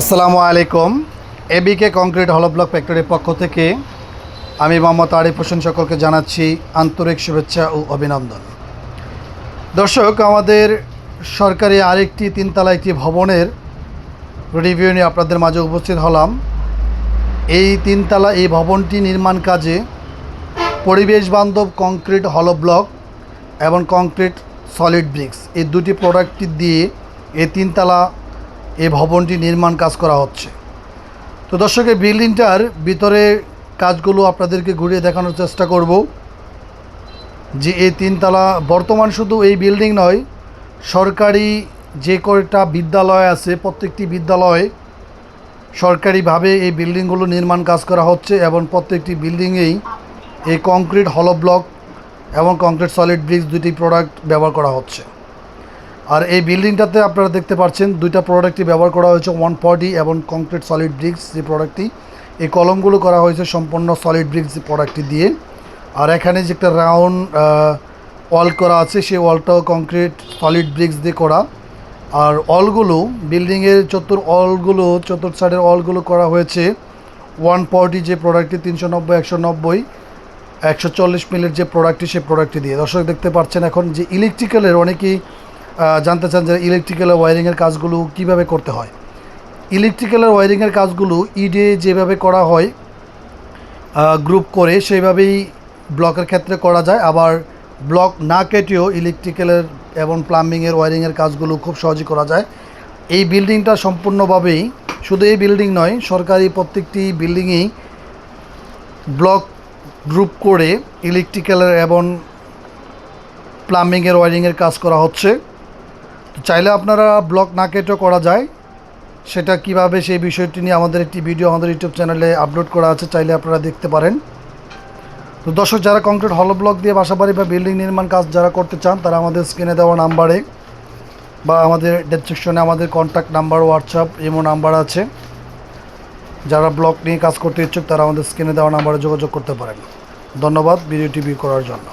আসসালামু আলাইকুম। এবিকে কংক্রিট হলো ব্লক ফ্যাক্টরির পক্ষ থেকে আমি মোহাম্মদ আরিফ হোসেন সকলকে জানাচ্ছি আন্তরিক শুভেচ্ছা ও অভিনন্দন। দর্শক, আমাদের সরকারি আরেকটি তিনতলা একটি ভবনের রিভিউ নিয়ে আপনাদের মাঝে উপস্থিত হলাম। এই তিনতলা, এই ভবনটি নির্মাণ কাজে পরিবেশ বান্ধব কংক্রিট হলো ব্লক এবং কংক্রিট সলিড ব্রিক্স। এই দুটি প্রোডাক্টটি দিয়ে এই তিনতলা এই ভবনটি নির্মাণ কাজ করা হচ্ছে। তো দর্শক, এই বিল্ডিংটার ভিতরে কাজগুলো আপনাদেরকে ঘুরিয়ে দেখানোর চেষ্টা করব যে এই তিনতলা, বর্তমান শুধু এই বিল্ডিং নয়, সরকারি যে কয়টা বিদ্যালয় আছে, প্রত্যেকটি বিদ্যালয়ে সরকারিভাবে এই বিল্ডিংগুলো নির্মাণ কাজ করা হচ্ছে এবং প্রত্যেকটি বিল্ডিংয়েই এই কংক্রিট হলো ব্লক এবং কংক্রিট সলিড ব্রিক্স দুটি প্রোডাক্ট ব্যবহার করা হচ্ছে। আর এই বিল্ডিংটাতে আপনারা দেখতে পাচ্ছেন দুইটা প্রোডাক্টই ব্যবহার করা হয়েছে ওয়ান ফর্টি এবং কংক্রিট সলিড ব্রিক্স যে প্রোডাক্টটি। এই কলমগুলো করা হয়েছে সম্পূর্ণ সলিড ব্রিক্স প্রোডাক্টটি দিয়ে। আর এখানে যে একটা রাউন্ড ওয়াল করা আছে, সেই ওয়ালটাও কংক্রিট সলিড ব্রিক্স দিয়ে করা। আর অলগুলো বিল্ডিংয়ের চতুর অলগুলো চতুর সাইডের অলগুলো করা হয়েছে ওয়ান ফর্টি যে প্রোডাক্টটি, তিনশো নব্বই, একশো নব্বই, একশো চল্লিশ মিলির যে প্রোডাক্টটি, সেই প্রোডাক্টটি দিয়ে। দর্শক, দেখতে পাচ্ছেন এখন যে ইলেকট্রিক্যালের অনেকেই জানতে চান যে ইলেকট্রিক্যালের ওয়ারিংয়ের কাজগুলো কীভাবে করতে হয়। ইলেকট্রিক্যালের ওয়ারিংয়ের কাজগুলো ইডে যেভাবে করা হয় গ্রুপ করে সেইভাবেই ব্লকের ক্ষেত্রে করা যায়। আবার ব্লক না কেটেও ইলেকট্রিক্যালের এবং প্লাম্বিংয়ের ওয়ারিংয়ের কাজগুলো খুব সহজে করা যায়। এই বিল্ডিংটা সম্পূর্ণভাবেই শুধু এই বিল্ডিং নয়, সরকারি প্রত্যেকটি বিল্ডিংয়েই ব্লক গ্রুপ করে ইলেকট্রিক্যালের এবং প্লাম্বিংয়ের ওয়ারিংয়ের কাজ করা হচ্ছে। চাইলে আপনারা ব্লক না কেটেও করা যায়। সেটা কীভাবে সেই বিষয়টি নিয়ে আমাদের একটি ভিডিও আমাদের ইউটিউব চ্যানেলে আপলোড করা আছে, চাইলে আপনারা দেখতে পারেন। তো দর্শক, যারা কংক্রিট হলো ব্লক দিয়ে বাসাবাড়ি বা বিল্ডিং নির্মাণ কাজ যারা করতে চান, তারা আমাদের স্ক্রিনে দেওয়া নাম্বারে বা আমাদের ডেসক্রিপশনে আমাদের contact number WhatsApp imo number আছে। যারা ব্লক নিয়ে কাজ করতে ইচ্ছুক, তারা আমাদের স্ক্রিনে দেওয়া নাম্বারে যোগাযোগ করতে পারেন। ধন্যবাদ, ভিডিওটি ভিউ করার জন্য।